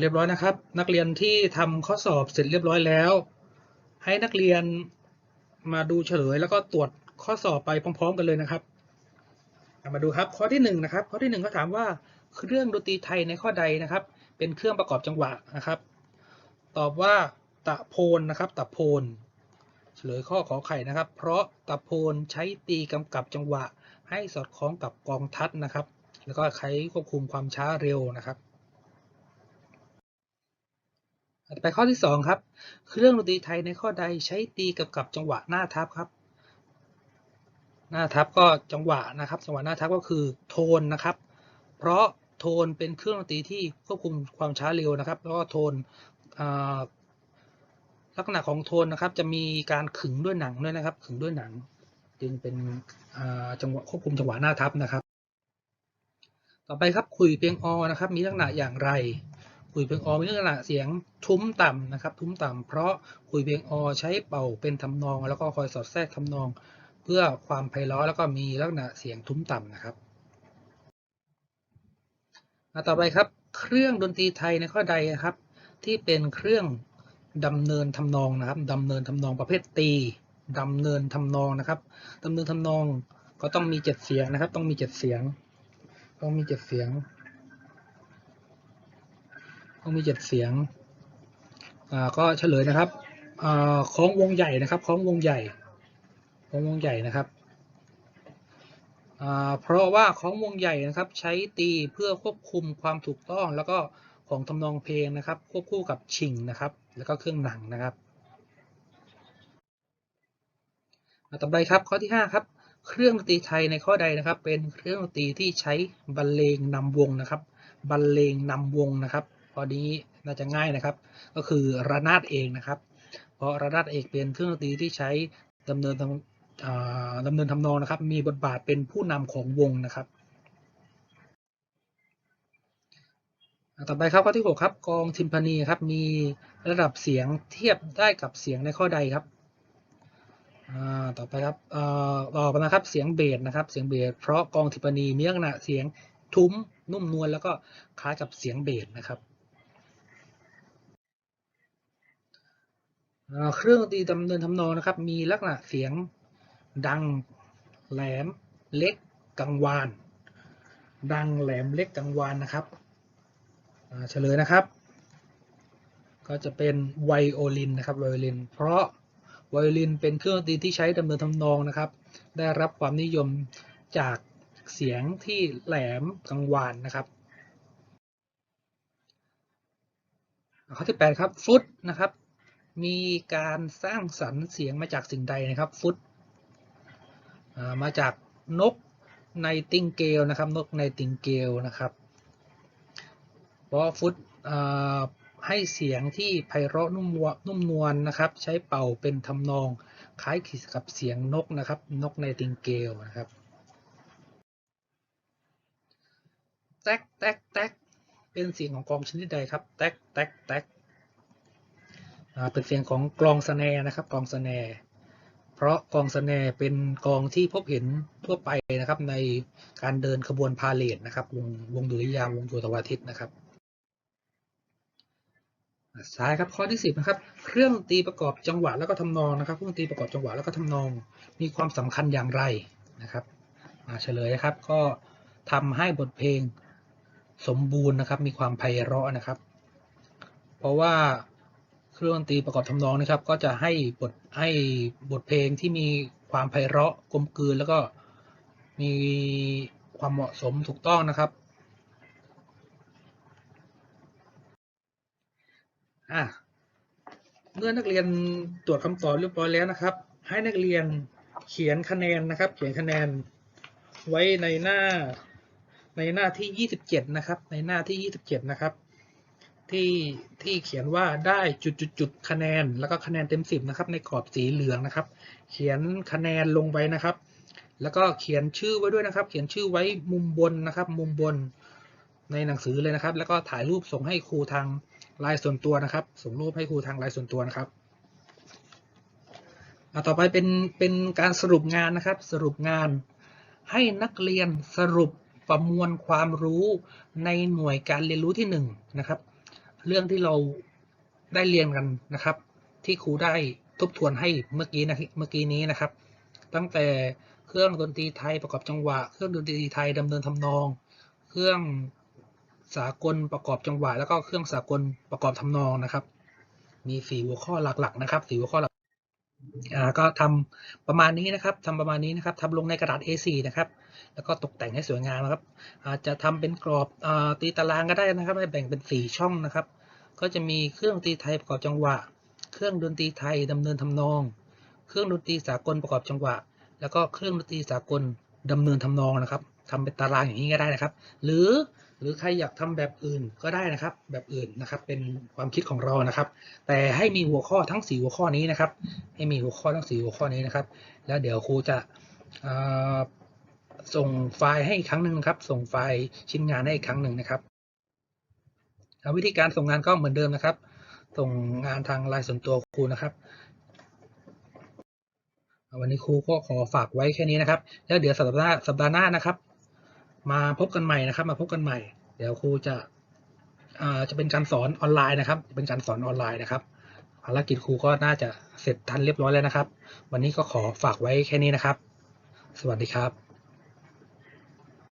เรียบร้อยนะครับ นักเรียนที่ทำข้อสอบเสร็จเรียบร้อยแล้ว ให้นักเรียนมาดูเฉลย แล้วก็ตรวจข้อสอบไปพร้อม ๆ กันเลยนะครับมาดูครับข้อที่หนึ่งนะครับข้อที่หนึ่งเขาถามว่าเครื่องดนตรีไทยในข้อใดนะครับ เป็นเครื่องประกอบจังหวะนะครับ ตอบว่าตะโพนนะครับตะโพนเฉลยข้อขอไข่นะครับ เพราะตะโพนใช้ตีกำกับจังหวะ ให้สอดคล้องกับกองทัดนะครับ แล้วก็ใช้ควบคุมความช้าเร็วนะครับ ไปข้อที่ 2 ครับ เครื่องดนตรีไทยในข้อใดใช้ตีกับกับจังหวะหน้าทับครับ หน้าทับก็จังหวะนะครับ จังหวะหน้าทับก็คือโทนนะครับ เพราะโทนเป็นเครื่องดนตรีที่ควบคุมความช้าเร็วนะครับ แล้วก็โทนลักษณะของโทนนะครับ จะมีการขึงด้วยหนังด้วยนะครับ ขึงด้วยหนัง จึงเป็นจังหวะควบคุมจังหวะหน้าทับนะครับ ต่อไปครับคุยเพียงอนะครับ มีลักษณะอย่างไร คุยเพียงอมีลักษณะเสียงทุ้มต่ำนะครับ ทุ้มต่ำเพราะคุยเพียงอใช้เป่าเป็นทำนอง แล้วก็คอยสอดแทรกทำนอง เพื่อความไพเราะแล้วก็มีลักษณะเสียงทุ้มต่ำนะครับมาต่อไปครับ เครื่องดนตรีไทยในข้อใดนะครับ ที่เป็นเครื่องดำเนินทำนองนะครับดำเนินทำนองประเภทตีดำเนินทำนองนะครับดำเนินทำนองก็ต้องมีเจ็ดเสียงนะครับ ต้องมีเจ็ดเสียง ต้องมีเจ็ดเสียง ต้องมีเจ็ดเสียงก็เฉลยนะครับคล้องวงใหญ่นะครับคล้องวงใหญ่คล้องวงใหญ่นะครับเพราะว่าคล้องวงใหญ่นะครับใช้ตีเพื่อควบคุมความถูกต้องแล้วก็ของทำนองเพลงนะครับ ควบคู่กับชิงนะครับ แล้วก็เครื่องหนังนะครับต่อไปครับข้อที่ 5 ครับ เครื่องดนตรีไทยในข้อใดนะครับ เป็นเครื่องดนตรีที่ใช้บรรเลงนำวงนะครับบรรเลงนำวงนะครับ ข้อนี้น่าจะง่ายนะครับ ก็คือระนาดเองนะครับ เพราะระนาดเอกเป็นเครื่องดนตรีที่ใช้ดำเนินดำเนินทำนองนะครับ มีบทบาทเป็นผู้นำของวงนะครับ ต่อไปครับข้อที่6ครับกองทิมพานีครับมีระดับเสียงเทียบได้กับเสียงในข้อใดครับต่อไปครับเอ่อต่อไปนะครับเสียงเบสนะครับ เสียงเบสเพราะกองทิมพานีมีลักษณะเสียงทุ้มนุ่มนวลแล้วก็คล้ายกับเสียงเบสนะครับ อ่า เครื่องดนตรีดำเนินทำนองนะครับ มีลักษณะเสียงดังแหลมเล็กกังวาน ดังแหลมเล็กกังวานนะครับเฉลยนะครับ ก็จะเป็นไวโอลินนะครับไวโอลิน เพราะไวโอลินเป็นเครื่องดนตรีที่ใช้ดำเนินทำนองนะครับ ได้รับความนิยมจากเสียงที่แหลมกังวานนะครับข้อที่ 8 ครับฟุตนะครับ มีการสร้างสรรค์เสียงมาจากสิ่งใดนะครับฟุตมาจากนกไนติงเกลนะครับ นกไนติงเกลนะครับเพราะฟุตให้เสียงที่ไพเราะนุ่มวนุ่มนวลนะครับ ใช้เป่าเป็นทำนองคล้ายกับเสียงนกนะครับ นกไนติงเกลนะครับแต๊กแต๊กแต๊กเป็นเสียงของกองชนิดใดครับแต๊กแต๊กแต๊ก เป็นเสียงของกลองสแนร์นะครับกลองสแนร์เพราะกลองสแนร์เป็นกลองที่พบเห็นทั่วไปนะครับ ในการเดินขบวนพาเลทนะครับ วงวงดุริยางวงโยธวาทิตนะครับอ่าซ้ายครับข้อที่สิบนะครับเครื่องดนตรีประกอบจังหวะแล้วก็ทำนองนะครับเครื่องดนตรีประกอบจังหวะแล้วก็ทำนอง มีความสำคัญอย่างไรนะครับอ่าเฉลยนะครับก็ทำให้บทเพลงสมบูรณ์นะครับ มีความไพเราะนะครับ เพราะว่า รื่องดนตรีประกอบทำนองนะครับ ก็จะให้บทให้บทเพลงที่มีความไพเราะกลมกลืนแล้วก็มีความเหมาะสมถูกต้องนะครับอะเมื่อนักเรียนตรวจคำตอบเรียบร้อยแล้วนะครับ ให้นักเรียนเขียนคะแนนนะครับ เขียนคะแนนไว้ในหน้าในหน้าที่ 27 นะครับ ในหน้าที่ 27 นะครับ ที่ที่เขียนว่าได้จุดจุดจุดคะแนน แล้วก็คะแนนเต็มสิบนะครับ ในกรอบสีเหลืองนะครับ เขียนคะแนนลงไว้นะครับ แล้วก็เขียนชื่อไว้ด้วยนะครับ เขียนชื่อไว้มุมบนนะครับ มุมบนในหนังสือเลยนะครับ แล้วก็ถ่ายรูปส่งให้ครูทางไลน์ส่วนตัวนะครับ ส่งรูปให้ครูทางไลน์ส่วนตัวนะครับต่อไปเป็นเป็นการสรุปงานนะครับ สรุปงานให้นักเรียนสรุปประมวลความรู้ในหน่วยการเรียนรู้ที่หนึ่งนะครับ เรื่องที่เราได้เรียนกันนะครับ ที่ครูได้ทบทวนให้เมื่อกี้นะเมื่อกี้นี้นะครับ ตั้งแต่เครื่องดนตรีไทยประกอบจังหวะ เครื่องดนตรีไทยดำเนินทำนอง เครื่องสากลประกอบจังหวะ แล้วก็เครื่องสากลประกอบทำนองนะครับ มีสี่หัวข้อหลักๆนะครับสี่หัวข้อหลัก อ่าก็ทำประมาณนี้นะครับทำประมาณนี้นะครับทำลงในกระดาษ A4 นะครับ แล้วก็ตกแต่งให้สวยงามนะครับ อาจจะทำเป็นกรอบอตีตารางก็ได้นะครับ ให้แบ่งเป็นสี่ช่องนะครับ ก็จะมีเครื่องดนตรีไทยประกอบจังหวะ เครื่องดนตรีไทยดำเนินทำนอง เครื่องดนตรีสากลประกอบจังหวะ แล้วก็เครื่องดนตรีสากล ดำเนินทำนองนะครับทำเป็นตารางอย่างนี้ก็ได้นะครับ หรือหรือใครอยากทำแบบอื่นก็ได้นะครับ แบบอื่นนะครับ เป็นความคิดของเรานะครับ แต่ให้มีหัวข้อทั้งสี่หัวข้อนี้นะครับ ให้มีหัวข้อทั้งสี่หัวข้อนี้นะครับ แล้วเดี๋ยวครูจะส่งไฟล์ให้อีกครั้งหนึ่งครับ ส่งไฟล์ชิ้นงานให้อีกครั้งหนึ่งนะครับวิธีการส่งงานก็เหมือนเดิมนะครับ ส่งงานทางไลน์ส่วนตัวครูนะครับ วันนี้ครูก็ขอฝากไว้แค่นี้นะครับ แล้วเดี๋ยวสัปดาห์หน้าสัปดาห์หน้านะครับ มาพบกันใหม่นะครับ มาพบกันใหม่ เดี๋ยวครูจะจะเป็นการสอนออนไลน์นะครับ เป็นการสอนออนไลน์นะครับภารกิจครูก็น่าจะเสร็จทันเรียบร้อยแล้วนะครับ วันนี้ก็ขอฝากไว้แค่นี้นะครับ สวัสดีครับ